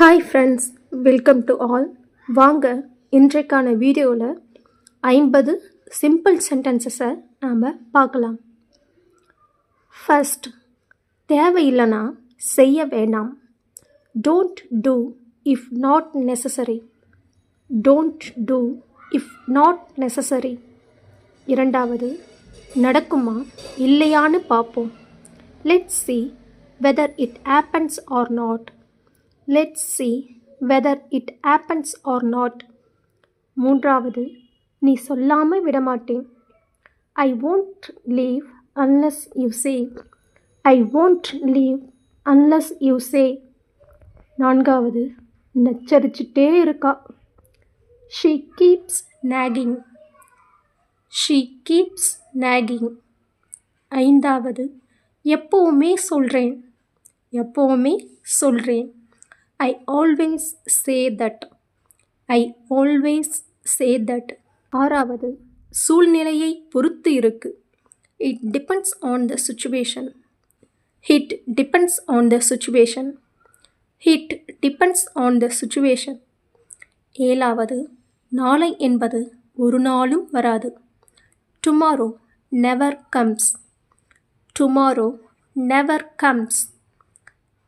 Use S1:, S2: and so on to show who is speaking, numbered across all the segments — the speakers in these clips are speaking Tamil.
S1: Hi friends welcome to all வாங்க இன்றைக்கான வீடியோவில் ஐம்பது சிம்பிள் சென்டென்சஸை நாம் பார்க்கலாம். ஃபர்ஸ்ட் தேவையில்லைனா செய்ய வேணாம். Don't do if not necessary don't do if not necessary இரண்டாவது நடக்குமா இல்லையான்னு பார்ப்போம். Let's see whether it happens or not let's see whether it happens or not மூன்றாவது நீ சொல்லாமல் விடமாட்டேன். I won't leave unless you say I won't leave unless you say நான்காவது நச்சரிச்சிட்டே இருக்கா? She keeps nagging she keeps nagging ஐந்தாவது எப்போவுமே சொல்கிறேன் எப்போவுமே சொல்கிறேன் I always say that I always say that ஆறாவது சூழ்நிலையை பொறுத்து இருக்கு. It depends on the situation it depends on the situation it depends on the situation ஏழாவது நாளை என்பது ஒரு நாளும் வராது. Tomorrow never comes tomorrow never comes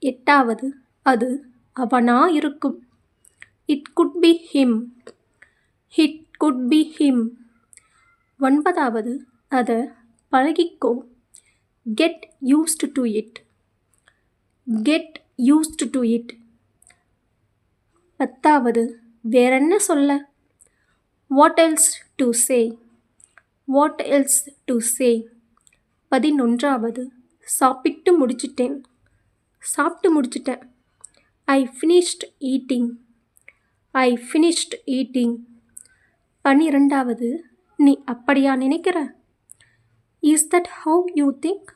S1: எட்டாவது அது அவனா இருக்கும். It could be him it could be him ஒன்பதாவது அதை பழகிக்கோ. Get used to it get used to it பத்தாவது வேறென்ன சொல்ல? What else to say what else to say பதினொன்றாவது சாப்பிட்டு முடிச்சிட்டேன். சாப்பிட்டு முடிச்சிட்டேன். I finished eating I finished eating பன்னிரெண்டாவது நீ அப்படியா நினைக்கிற? Is that how you think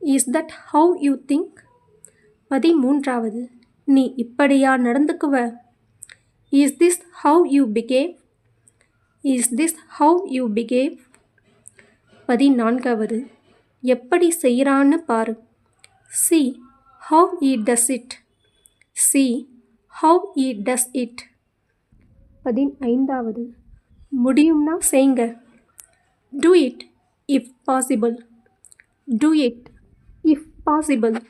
S1: is that how you think பதிமூன்றாவது நீ இப்படியா நடந்துக்குவ? Is this how you behave is this how you behave பதினான்காவது எப்படி செய்கிறான்னு பாரு. See how he does it see how he does it? பதினைந்தாவது முடியும்னா செய்யுங்க do it if possible. Do it if possible.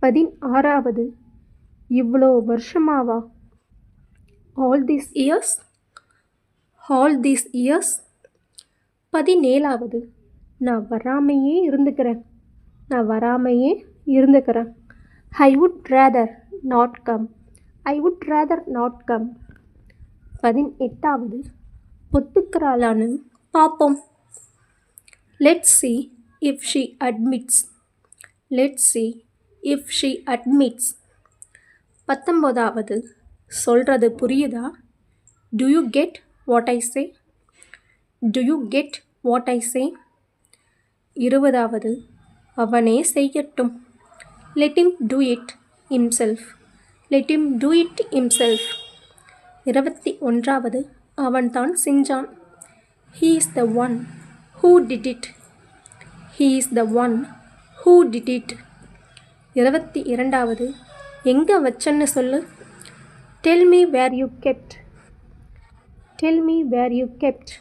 S1: பதினாறாவது இவ்வளோ வருஷமாவா? All these years? All these years? பதினேழாவது நான் வராமையே இருந்துக்கிறேன். நான் வராமையே இருந்துக்கிறேன். I would rather not come I would rather not come பதினெட்டாவது ஒத்துக்கிறாளான்னு பார்ப்போம் let see if she admits let see if she admits பத்தொம்போதாவது சொல்கிறது புரியுதா? Do you get what I say do you get what I say இருபதாவது அவனே செய்யட்டும். Let him do it himself let him do it himself இருபத்தி ஒன்றாவது அவன்தான் செஞ்சான். He is the one who did it he is the one who did it இருபத்தி இரண்டாவது எங்கே வச்சன்னு சொல்லு. Tell me where you kept tell me where you kept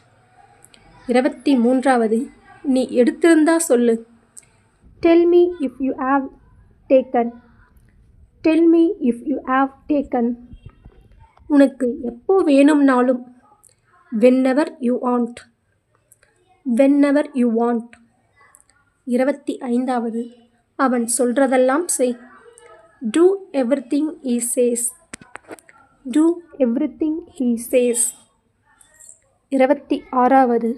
S1: இருபத்தி மூன்றாவது நீ எடுத்திருந்தா சொல்லு. Tell me if you have taken tell me if you have taken உனக்கு எப்போ வேணும்னாலும் whenever you want whenever you want இருபத்தி ஐந்தாவது அவன் சொல்கிறதெல்லாம் செய். Do everything he says do everything he says இருபத்தி ஆறாவது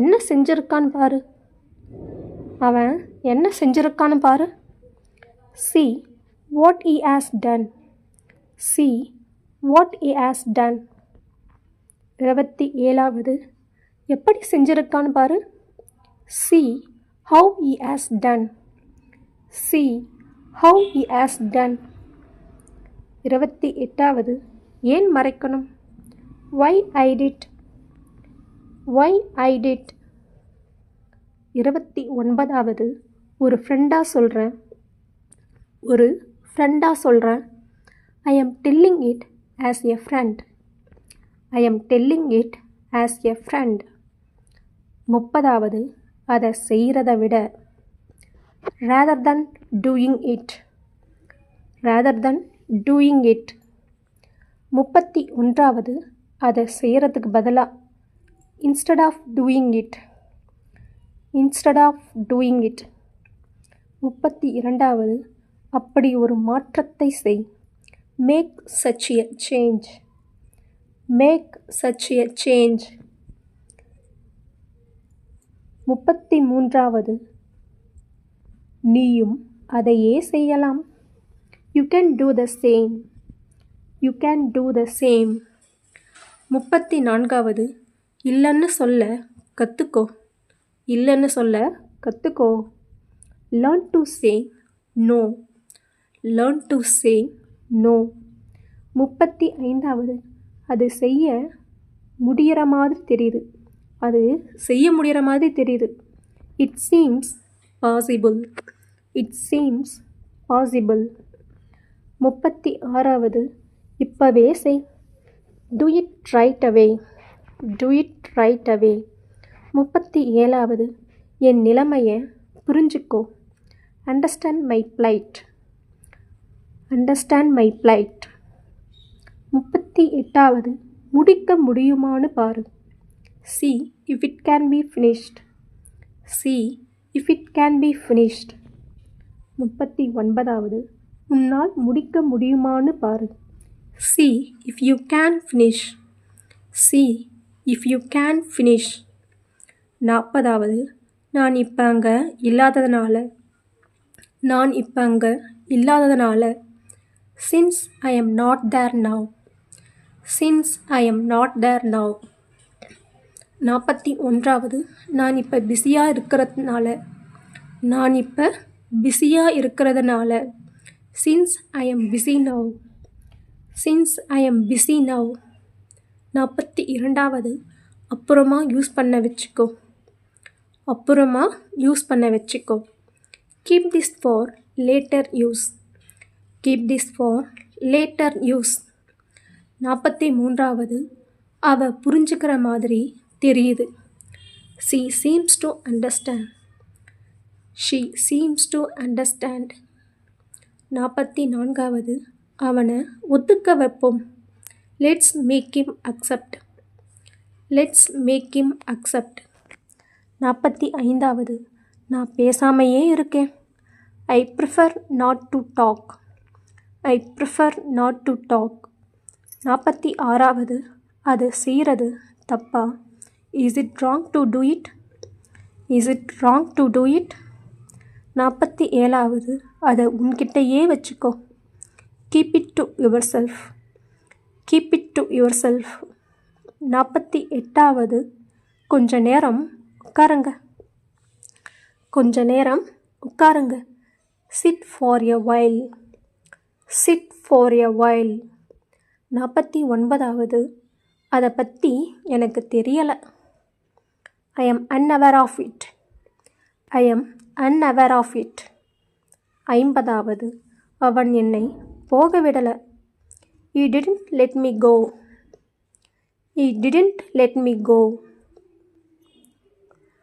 S1: என்ன செஞ்சுருக்கான்னு பாரு. அவன் என்ன செஞ்சுருக்கான்னு பாரு. See what he has done see what he has done இருபத்தி ஏழாவது எப்படி செஞ்சிருக்கான்னு பாரு. See how he has done see how he has done இருபத்தி எட்டாவது ஏன் மறைக்கணும்? ஒய் ஐடிட் ஒய் ஐடிட் இருபத்தி ஒன்பதாவது ஒரு ஃப்ரெண்டாக சொல்கிறேன் ஒரு ஃப்ரெண்டாக சொல்கிறேன் I am telling it as a friend I am telling it as a friend முப்பதாவது அதை செய்கிறத விட. Rather than doing it rather than doing it முப்பத்தி ஒன்றாவது அதை செய்கிறதுக்கு பதிலாக instead of doing it instead of doing it முப்பத்தி இரண்டாவது அப்படி ஒரு மாற்றத்தை செய். Make such a change make such a change முப்பத்தி மூன்றாவது நீயும் அதையே செய்யலாம். You can do the same you can do the same முப்பத்தி நான்காவது இல்லைன்னு சொல்ல கற்றுக்கோ இல்லைன்னு சொல்ல கற்றுக்கோ learn to say no learn to say no முப்பத்தி ஐந்தாவது அது செய்ய முடிகிற மாதிரி தெரியுது. அது செய்ய முடிகிற மாதிரி தெரியுது. It seems possible it seems possible முப்பத்தி ஆறாவது இப்போவே செய். Do it right away do it right away முப்பத்தி ஏழாவது என் நிலைமையை புரிஞ்சுக்கோ. Understand my plight understand my plight முப்பத்தி எட்டாவது முடிக்க முடியுமான்னு பாரு. See if it can be finished see if it can be finished முப்பத்தி ஒன்பதாவது உன்னால் முடிக்க முடியுமான்னு பாரு. See if you can finish see if you can finish நாற்பதாவது நான் இப்போ அங்கே இல்லாததுனால. நான் இப்போ அங்கே இல்லாததுனால. Since I am not there now since I am not there now நாற்பத்தி ஒன்றாவது நான் இப்போ பிஸியாக இருக்கிறதுனால. நான் இப்போ பிஸியாக இருக்கிறதுனால. Since I am busy now since I am busy now நாற்பத்தி இரண்டாவது அப்புறமா யூஸ் பண்ண வச்சுக்கோ. அப்புறமா யூஸ் பண்ண வச்சுக்கோ. Keep this for later use keep this for later use நாற்பத்தி மூன்றாவது அவ புரிஞ்சுக்கிற மாதிரி தெரியுது. She seems to understand she seems to understand நாற்பத்தி நான்காவது அவனை ஒத்துக்க வைப்போம். Let's make him accept let's make him accept நாற்பத்தி ஐந்தாவது நான் பேசாமையே இருக்கேன். I prefer not to talk I prefer not to talk. நாற்பத்தி ஆறாவது அது செய்கிறது தப்பா? Is it wrong to do it is it wrong to do it நாற்பத்தி ஏழாவது அதை உன்கிட்டயே வச்சுக்கோ. Keep it to yourself keep it to yourself நாற்பத்தி எட்டாவது கொஞ்ச நேரம் உட்காருங்க. கொஞ்ச நேரம் உட்காருங்க. Sit for a while sit for a while நாற்பத்தி ஒன்பதாவது. அதை பற்றி எனக்கு தெரியலை. I am unaware of it I am unaware of it ஐம்பதாவது. அவன் என்னை போக விடலை he didn't let me go he didn't let me go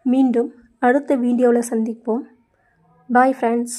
S1: மீண்டும் அடுத்த வீடியோவில் சந்திப்போம். Bye friends